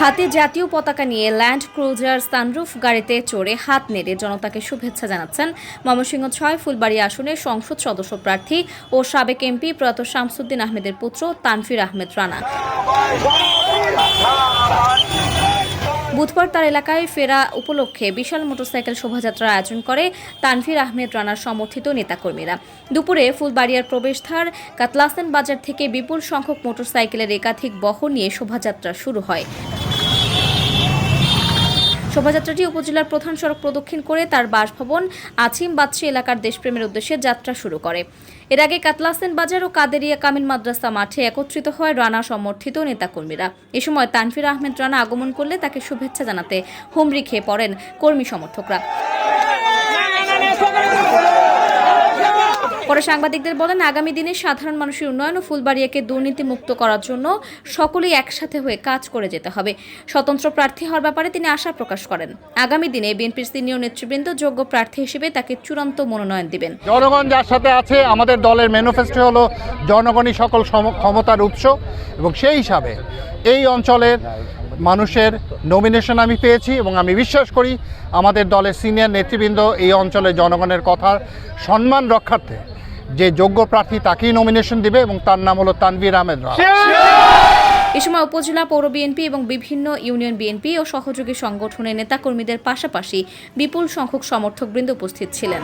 হাতে জাতীয় পতাকা নিয়ে ল্যান্ড ক্রুজার সানরুফ গাড়িতে চড়ে হাত নেড়ে জনতাকে শুভেচ্ছা জানাচ্ছেন। ময়মনসিংহ ছয় ফুলবাড়ি আসনের সংসদ সদস্য প্রার্থী ও সাবেক এমপি প্রয়াত শামসুদ্দিন আহমেদের পুত্র তানফির আহমেদ রানা। বুধবার তার এলাকায় ফেরা উপলক্ষে বিশাল মোটরসাইকেল শোভাযাত্রার আয়োজন করে তানভীর আহমেদ রানার সমর্থিত নেতাকর্মীরা। দুপুরে ফুলবাড়িয়ার প্রবেশদ্বার কাতলাসেন বাজার থেকে বিপুল সংখ্যক মোটরসাইকেলের একাধিক বহর নিয়ে শোভাযাত্রা শুরু হয়। শোভাযাত্রাটি উপজেলার প্রধান সড়ক প্রদক্ষিণ করে তার বাসভবন আছিম বাদশি এলাকার দেশপ্রেমের উদ্দেশ্যে যাত্রা শুরু করে। এর আগে কাতলাসেন বাজার ও কাদেরিয়া কামিন মাদ্রাসা মাঠে একত্রিত হয় রানা সমর্থিত নেতাকর্মীরা। এ সময় তানফির আহমেদ রানা আগমন করলে তাকে শুভেচ্ছা জানাতে হুমরি খেয়ে পড়েন কর্মী সমর্থকরা। পরে সাংবাদিকদের বলেন, আগামী দিনে সাধারণ মানুষের উন্নয়ন ও ফুলবাড়িয়াকে দুর্নীতিমুক্ত করার জন্য সকলেই একসাথে হয়ে কাজ করে যেতে হবে। স্বতন্ত্র প্রার্থী হওয়ার ব্যাপারে তিনি আশা প্রকাশ করেন। আগামী দিনে বিএনপির সিনিয়র নেতৃবৃন্দ যোগ্য প্রার্থী হিসেবে তাকে চূড়ান্ত মনোনয়ন দিবেন। জনগণ যার সাথে আছে, আমাদের দলের ম্যানিফেস্টো হলো জনগণই সকল ক্ষমতার উৎস এবং সেই হিসাবে এই অঞ্চলের মানুষের নমিনেশন আমি পেয়েছি এবং আমি বিশ্বাস করি আমাদের দলের সিনিয়র নেতৃবৃন্দ এই অঞ্চলের জনগণের কথার সম্মান রক্ষার্থে যে যোগ্য প্রার্থী তাকেই নমিনেশন দিবে এবং তার নাম হলো তানভীর আহমেদ এ সময় উপজেলা পৌর বিএনপি এবং বিভিন্ন ইউনিয়ন বিএনপি ও সহযোগী সংগঠনের নেতাকর্মীদের পাশাপাশি বিপুল সংখ্যক সমর্থকবৃন্দ উপস্থিত ছিলেন।